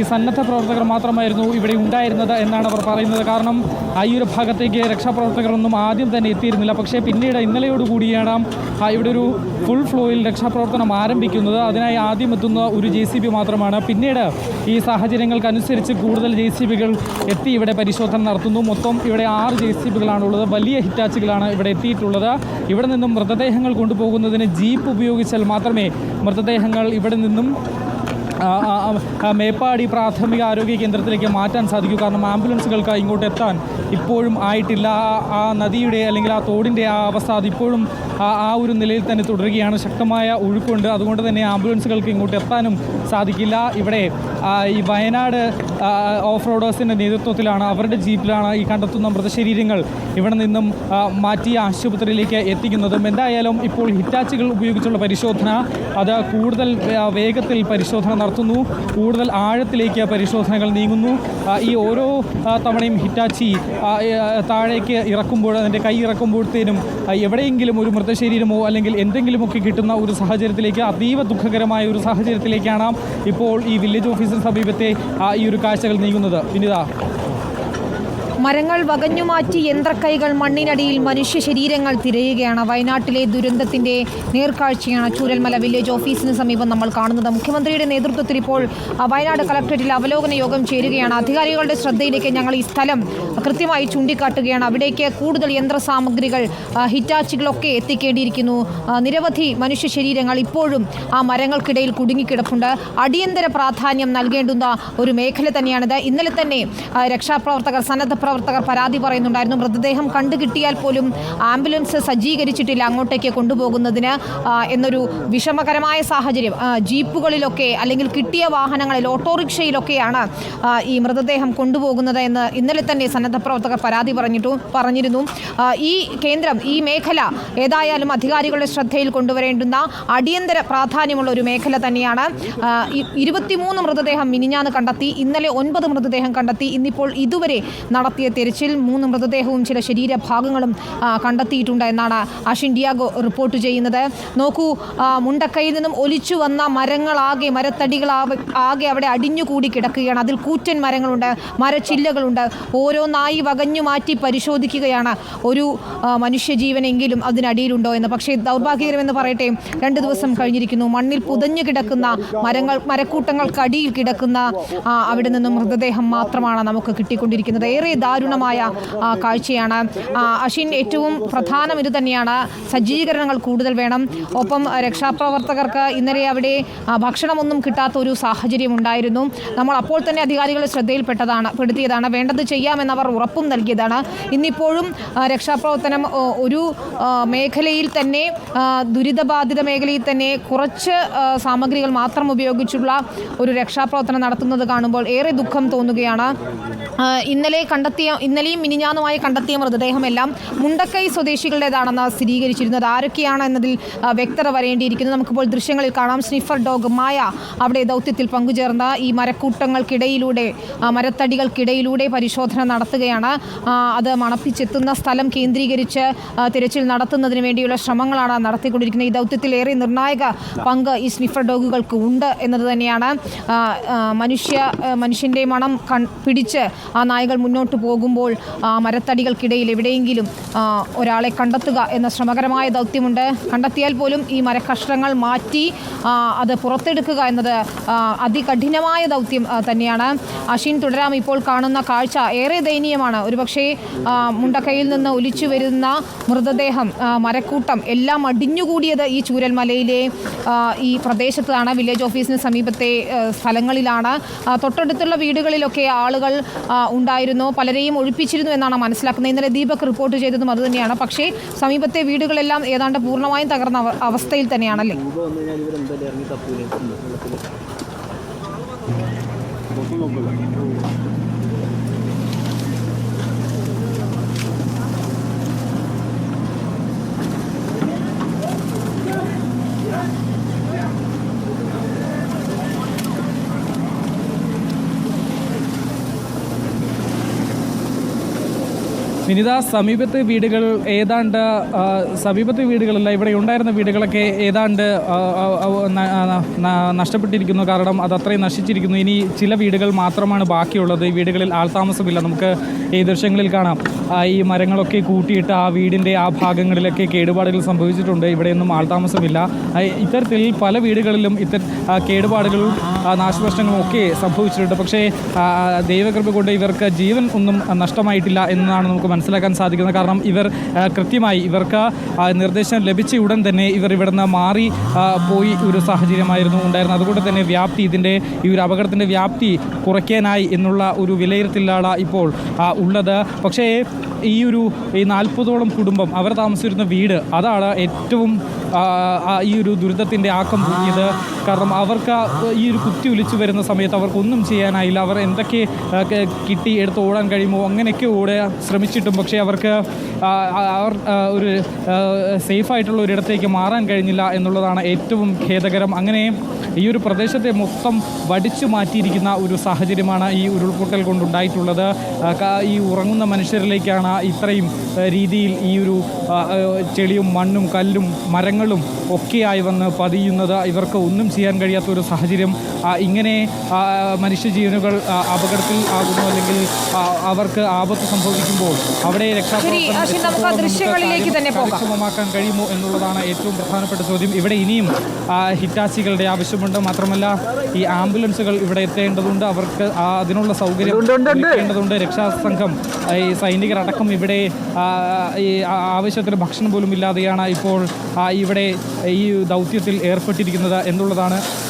ഈ സന്നദ്ധ പ്രവർത്തകർ മാത്രമായിരുന്നു ഇവിടെ ഉണ്ടായിരുന്നത് എന്നാണ് അവർ പറയുന്നത്. കാരണം ഈ ഒരു ഭാഗത്തേക്ക് രക്ഷാപ്രവർത്തകരൊന്നും ആദ്യം തന്നെ എത്തിയിരുന്നില്ല. പക്ഷേ പിന്നീട് ഇന്നലെയോടുകൂടിയാണ് ഇവിടെ ഒരു ഫുൾ ഫ്ലോയിൽ രക്ഷാപ്രവർത്തനം ആരംഭിക്കുന്നത്. അതിനായി ആദ്യം എത്തുന്ന ഒരു ജെ മാത്രമാണ്. പിന്നീട് ഈ സാഹചര്യങ്ങൾക്കനുസരിച്ച് കൂടുതൽ ജെ എത്തി ഇവിടെ പരിശോധന നടത്തുന്നു. മൊത്തം ഇവിടെ ആറ് ജെ സി ബികളാണുള്ളത്. വലിയ ഹിറ്റാച്ചുകളാണ് ഇവിടെ എത്തിയിട്ടുള്ളത്. ഇവിടെ നിന്നും മൃതദേഹങ്ങൾ കൊണ്ടുപോകുന്നതിന് ജീപ്പ് ഉപയോഗിച്ചാൽ മാത്രമേ മൃതദേഹങ്ങൾ ഇവിടെ നിന്നും മേപ്പാടി പ്രാഥമിക ആരോഗ്യ കേന്ദ്രത്തിലേക്ക് മാറ്റാൻ സാധിക്കും. കാരണം ആംബുലൻസുകൾക്ക് ഇങ്ങോട്ട് എത്താൻ ഇപ്പോഴും ആയിട്ടില്ല. ആ- നദിയുടെ അല്ലെങ്കിൽ ആ തോടിന്റെ ആ അവസ്ഥ അതിപ്പോഴും ആ ഒരു നിലയിൽ തന്നെ തുടരുകയാണ്. ശക്തമായ ഒഴുക്കുണ്ട്. അതുകൊണ്ട് തന്നെ ആംബുലൻസുകൾക്ക് ഇങ്ങോട്ട് എത്താനും സാധിക്കില്ല. ഇവിടെ ഈ വയനാട് ഓഫ് റോഡേഴ്സിന്റെ നേതൃത്വത്തിലാണ് അവരുടെ ജീപ്പിലാണ് ഈ കണ്ടെത്തുന്ന മൃതശരീരങ്ങൾ ഇവിടെ നിന്നും മാറ്റി ആശുപത്രിയിലേക്ക് എത്തിക്കുന്നതും. എന്തായാലും ഇപ്പോൾ ഹിറ്റാച്ചുകൾ ഉപയോഗിച്ചുള്ള പരിശോധന അത് കൂടുതൽ വേഗത്തിൽ പരിശോധന നടത്തുന്നു. കൂടുതൽ ആഴത്തിലേക്ക് പരിശോധനകൾ നീങ്ങുന്നു. ഈ ഓരോ തവണയും ഹിറ്റാച്ചി താഴേക്ക് ഇറക്കുമ്പോൾ അതിന്റെ കൈ ഇറക്കുമ്പോഴത്തേനും എവിടെയെങ്കിലും ഒരു മൃതശരീരമോ അല്ലെങ്കിൽ എന്തെങ്കിലുമൊക്കെ കിട്ടുന്ന ഒരു സാഹചര്യത്തിലേക്ക് അതീവ ദുഃഖകരമായ ഒരു സാഹചര്യത്തിലേക്കാണ് ഇപ്പോൾ ഈ വില്ലേജ് ഓഫീസിന് സമീപത്തെ ആ, ഈ ഒരു കാഴ്ചകൾ നീങ്ങുന്നത്. വിനിത മരങ്ങൾ വകഞ്ഞുമാറ്റി യന്ത്രക്കൈകൾ മണ്ണിനടിയിൽ മനുഷ്യ ശരീരങ്ങൾ തിരയുകയാണ്. വയനാട്ടിലെ ദുരന്തത്തിന്റെ നേർക്കാഴ്ചയാണ് ചൂരൽമല വില്ലേജ് ഓഫീസിന് സമീപം നമ്മൾ കാണുന്നത്. മുഖ്യമന്ത്രിയുടെ നേതൃത്വത്തിൽ ഇപ്പോൾ വയനാട് കളക്ടറേറ്റിൽ അവലോകന യോഗം ചേരുകയാണ്. അധികാരികളുടെ ശ്രദ്ധയിലേക്ക് ഞങ്ങൾ ഈ സ്ഥലം കൃത്യമായി ചൂണ്ടിക്കാട്ടുകയാണ്. അവിടേക്ക് കൂടുതൽ യന്ത്ര സാമഗ്രികൾ ഹിറ്റാച്ചികളൊക്കെ എത്തിക്കേണ്ടിയിരിക്കുന്നു. നിരവധി മനുഷ്യ ശരീരങ്ങൾ ഇപ്പോഴും ആ മരങ്ങൾക്കിടയിൽ കുടുങ്ങിക്കിടപ്പുണ്ട്. അടിയന്തര പ്രാധാന്യം നൽകേണ്ടുന്ന ഒരു മേഖല തന്നെയാണിത്. ഇന്നലെ തന്നെ രക്ഷാപ്രവർത്തകർ സന്നദ്ധ പരാതി പറയുന്നുണ്ടായിരുന്നു. മൃതദേഹം കണ്ടുകിട്ടിയാൽ പോലും ആംബുലൻസ് സജ്ജീകരിച്ചിട്ടില്ല അങ്ങോട്ടേക്ക് കൊണ്ടുപോകുന്നതിന് എന്നൊരു വിഷമകരമായ സാഹചര്യം. ജീപ്പുകളിലൊക്കെ അല്ലെങ്കിൽ കിട്ടിയ വാഹനങ്ങളിൽ ഓട്ടോറിക്ഷയിലൊക്കെയാണ് ഈ മൃതദേഹം കൊണ്ടുപോകുന്നത് എന്ന് ഇന്നലെ തന്നെ സന്നദ്ധ പ്രവർത്തകർ പരാതി പറഞ്ഞിട്ടു പറഞ്ഞിരുന്നു. ഈ കേന്ദ്രം ഈ മേഖല ഏതായാലും അധികാരികളുടെ ശ്രദ്ധയിൽ കൊണ്ടുവരേണ്ടുന്ന അടിയന്തര പ്രാധാന്യമുള്ള ഒരു മേഖല തന്നെയാണ്. ഇരുപത്തിമൂന്ന് മൃതദേഹം മിനിഞ്ഞാന്ന് കണ്ടെത്തി ഇന്നലെ ഒൻപത് മൃതദേഹം കണ്ടെത്തി ഇന്നിപ്പോൾ ഇതുവരെ നടത്തിയ തെരച്ചിൽ മൂന്ന് മൃതദേഹവും ചില ശരീരഭാഗങ്ങളും കണ്ടെത്തിയിട്ടുണ്ട് എന്നാണ് അഷിൻ ഡിയാഗോ റിപ്പോർട്ട് ചെയ്യുന്നത്. നോക്കൂ മുണ്ടക്കയിൽ നിന്നും ഒലിച്ചു വന്ന മരങ്ങളാകെ മരത്തടികൾ ആകെ അവിടെ അടിഞ്ഞുകൂടി കിടക്കുകയാണ്. അതിൽ കൂറ്റൻ മരങ്ങളുണ്ട് മരച്ചില്ലകളുണ്ട്. ഓരോന്നായി വകഞ്ഞു മാറ്റി പരിശോധിക്കുകയാണ് ഒരു മനുഷ്യജീവനെങ്കിലും അതിനടിയിലുണ്ടോ എന്ന്. പക്ഷേ ദൗർഭാഗ്യകരമെന്ന് പറയട്ടെ രണ്ട് ദിവസം കഴിഞ്ഞിരിക്കുന്നു. മണ്ണിൽ പുതഞ്ഞു കിടക്കുന്ന മരങ്ങൾ മരക്കൂട്ടങ്ങൾക്കടിയിൽ കിടക്കുന്ന അവിടെ നിന്നും മൃതദേഹം മാത്രമാണ് നമുക്ക് കിട്ടിക്കൊണ്ടിരിക്കുന്നത്. ഏറെ ദാരുണമായ കാഴ്ചയാണ്. അഷിൻ ഏറ്റവും പ്രധാനം ഇത് തന്നെയാണ്. സജ്ജീകരണങ്ങൾ കൂടുതൽ വേണം. ഒപ്പം രക്ഷാപ്രവർത്തകർക്ക് ഇന്നലെ അവിടെ ഭക്ഷണമൊന്നും കിട്ടാത്ത ഒരു സാഹചര്യം ഉണ്ടായിരുന്നു. നമ്മൾ അപ്പോൾ തന്നെ അധികാരികളുടെ ശ്രദ്ധയിൽപ്പെട്ടതാണ് പെടുത്തിയതാണ്. വേണ്ടത് ചെയ്യാമെന്നവർ ഉറപ്പും നൽകിയതാണ്. ഇന്നിപ്പോഴും രക്ഷാപ്രവർത്തനം ഒരു മേഖലയിൽ തന്നെ ദുരിതബാധിത മേഖലയിൽ തന്നെ കുറച്ച് സാമഗ്രികൾ മാത്രം ഉപയോഗിച്ചുള്ള ഒരു രക്ഷാപ്രവർത്തനം നടത്തുന്നത് കാണുമ്പോൾ ഏറെ ദുഃഖം തോന്നുകയാണ്. ഇന്നലെ ഇന്നലെ കണ്ടെത്തിയ ഇന്നലെയും മിനിഞ്ഞാന്നുമായി കണ്ടെത്തിയ മൃതദേഹമെല്ലാം മുണ്ടക്കൈ സ്വദേശികളുടേതാണെന്ന് സ്ഥിരീകരിച്ചിരുന്നത്. ആരൊക്കെയാണ് എന്നതിൽ വ്യക്തത വരേണ്ടിയിരിക്കുന്നു. നമുക്കിപ്പോൾ ദൃശ്യങ്ങളിൽ കാണാം. സ്നിഫർ ഡോഗ് മായ അവിടെ ദൗത്യത്തിൽ പങ്കുചേർന്ന ഈ മരക്കൂട്ടങ്ങൾക്കിടയിലൂടെ മരത്തടികൾക്കിടയിലൂടെ പരിശോധന നടത്തുകയാണ്. അത് മണപ്പിച്ചെത്തുന്ന സ്ഥലം കേന്ദ്രീകരിച്ച് തിരച്ചിൽ നടത്തുന്നതിന് വേണ്ടിയുള്ള ശ്രമങ്ങളാണ് നടത്തിക്കൊണ്ടിരിക്കുന്നത്. ഈ ദൗത്യത്തിൽ ഏറെ നിർണായക പങ്ക് ഈ സ്നിഫർ ഡോഗുകൾക്ക് ഉണ്ട് എന്നത് തന്നെയാണ്. മനുഷ്യ മനുഷ്യന്റെ മണം പിടിച്ച് ആ നായകൾ മുന്നോട്ട് പോകുമ്പോൾ മരത്തടികൾക്കിടയിൽ എവിടെയെങ്കിലും ഒരാളെ കണ്ടെത്തുക എന്ന ശ്രമകരമായ ദൗത്യമുണ്ട്. കണ്ടെത്തിയാൽ പോലും ഈ മരക്കഷ്ണങ്ങൾ മാറ്റി അത് പുറത്തെടുക്കുക എന്നത് അതികഠിനമായ ദൗത്യം തന്നെയാണ്. അശ്വിൻ തുടരാം. ഇപ്പോൾ കാണുന്ന കാഴ്ച ഏറെ ദയനീയമാണ്. ഒരുപക്ഷേ മുണ്ടക്കയിൽ നിന്ന് ഒലിച്ചു വരുന്ന മൃതദേഹം മരക്കൂട്ടം എല്ലാം അടിഞ്ഞുകൂടിയത് ഈ ചൂരൽമലയിലെ ഈ പ്രദേശത്താണ്. വില്ലേജ് ഓഫീസിന് സമീപത്തെ സ്ഥലങ്ങളിലാണ്. തൊട്ടടുത്തുള്ള വീടുകളിലൊക്കെ ആളുകൾ ഉണ്ടായിരുന്നു. ഉണ്ടായിരുന്നു പലരെയും ഒഴിപ്പിച്ചിരുന്നു എന്നാണ് മനസ്സിലാക്കുന്നത്. ഇന്നലെ ദീപക് റിപ്പോർട്ട് ചെയ്തതും അതുതന്നെയാണ് പക്ഷേ സമീപത്തെ വീടുകളെല്ലാം ഏതാണ്ട് പൂർണമായും തകർന്ന അവസ്ഥയിൽ തന്നെയാണല്ലേ? നോക്കുന്നു വിനിത സമീപത്തെ വീടുകൾ ഏതാണ്ട് സമീപത്തെ വീടുകളല്ല ഇവിടെ ഉണ്ടായിരുന്ന വീടുകളൊക്കെ ഏതാണ്ട് നഷ്ടപ്പെട്ടിരിക്കുന്നു. കാരണം അത് അത്രയും നശിച്ചിരിക്കുന്നു. ഇനി ചില വീടുകൾ മാത്രമാണ് ബാക്കിയുള്ളത്. ഈ വീടുകളിൽ ആൾതാമസമില്ല നമുക്ക് ഈ ദൃശ്യങ്ങളിൽ കാണാം. ഈ മരങ്ങളൊക്കെ കൂട്ടിയിട്ട് ആ വീടിന്റെ ആ ഭാഗങ്ങളിലൊക്കെ കേടുപാടുകൾ സംഭവിച്ചിട്ടുണ്ട്. ഇവിടെയൊന്നും ആൾതാമസമില്ല താമസമില്ല. ഇത്തരത്തിൽ പല വീടുകളിലും ഇത്തര കേടുപാടുകളും നാശനഷ്ടങ്ങളും ഒക്കെ സംഭവിച്ചിട്ടുണ്ട്. പക്ഷേ ദൈവകൃപ കൊണ്ട് ഇവർക്ക് ജീവൻ ഒന്നും നഷ്ടമായിട്ടില്ല എന്നാണ് നമുക്ക് മനസ്സിലാക്കാൻ സാധിക്കുന്നത്. കാരണം ഇവർ കൃത്യമായി ഇവർക്ക് നിർദ്ദേശം ലഭിച്ച ഉടൻ തന്നെ ഇവർ ഇവിടുന്ന് മാറി പോയി ഒരു സാഹചര്യമായിരുന്നു ഉണ്ടായിരുന്നത്. അതുകൊണ്ട് തന്നെ വ്യാപ്തി ഇതിന്റെ ഈ ഒരു അപകടത്തിന്റെ വ്യാപ്തി കുറയ്ക്കാനായി എന്നുള്ള ഒരു വിലയിരുത്തലാണ് ഇപ്പോൾ ഉള്ളത്. പക്ഷേ ഈ ഒരു ഈ നാൽപ്പതോളം കുടുംബം അവർ താമസിച്ചിരുന്ന വീട് അതാണ് ഏറ്റവും ഈ ഒരു ദുരിതത്തിന്റെ ആക്കം കൂടിയത് കാരണം അവർക്ക് ഈ ഒരു കുത്തി ഒലിച്ചു വരുന്ന സമയത്ത് അവർക്കൊന്നും ചെയ്യാനായില്ല. അവർ എന്തൊക്കെ കിട്ടി എടുത്ത് ഓടാൻ കഴിയുമോ അങ്ങനെയൊക്കെ ഓടാൻ ശ്രമിച്ചിട്ടും പക്ഷേ അവർക്ക് അവർ ഒരു സേഫായിട്ടുള്ള ഒരിടത്തേക്ക് മാറാൻ കഴിഞ്ഞില്ല എന്നുള്ളതാണ് ഏറ്റവും ഖേദകരം. അങ്ങനെ ഈ ഒരു പ്രദേശത്തെ മൊത്തം വടിച്ചു മാറ്റിയിരിക്കുന്ന ഒരു സാഹചര്യമാണ് ഈ ഉരുൾപൊട്ടൽ കൊണ്ടുണ്ടായിട്ടുള്ളത്. ഈ ഉറങ്ങുന്ന മനുഷ്യരിലേക്കാണ് ഇത്രയും രീതിയിൽ ഈ ഒരു ചെളിയും മണ്ണും കല്ലും മരങ്ങളും ഒക്കെയായി വന്ന് പതിയുന്നത്. ഇവർക്ക് ഒന്നും ചെയ്യാൻ കഴിയാത്ത ഒരു സാഹചര്യം ഇങ്ങനെ മനുഷ്യജീവനുകൾ അപകടത്തിൽ ആകുന്നു അല്ലെങ്കിൽ അവർക്ക് ആപത്ത് സംഭവിക്കുമ്പോൾ അവിടെ രക്ഷാപ്രവർത്തനം. കഴിയുമോ എന്നുള്ളതാണ് ഏറ്റവും പ്രധാനപ്പെട്ട ചോദ്യം. ഇവിടെ ഇനിയും ഹിറ്റാസികളുടെ ഹിറ്റാച്ചികളുടെ ആവശ്യമുണ്ട്. മാത്രമല്ല ഈ ആംബുലൻസുകൾ ഇവിടെ എത്തേണ്ടതുണ്ട്. അവർക്ക് അതിനുള്ള സൗകര്യം ഒരുക്കേണ്ടതുണ്ട്. രക്ഷാസംഘം ഈ സൈനികരടക്കം ഇവിടെ ഈ ആവശ്യത്തിന് ഭക്ഷണം പോലും ഇല്ലാതെയാണ് ഇപ്പോൾ ഇവിടെ ഈ ദൗത്യത്തിൽ ഏർപ്പെട്ടിരിക്കുന്നത് എന്നുള്ളതാണ് ആണ്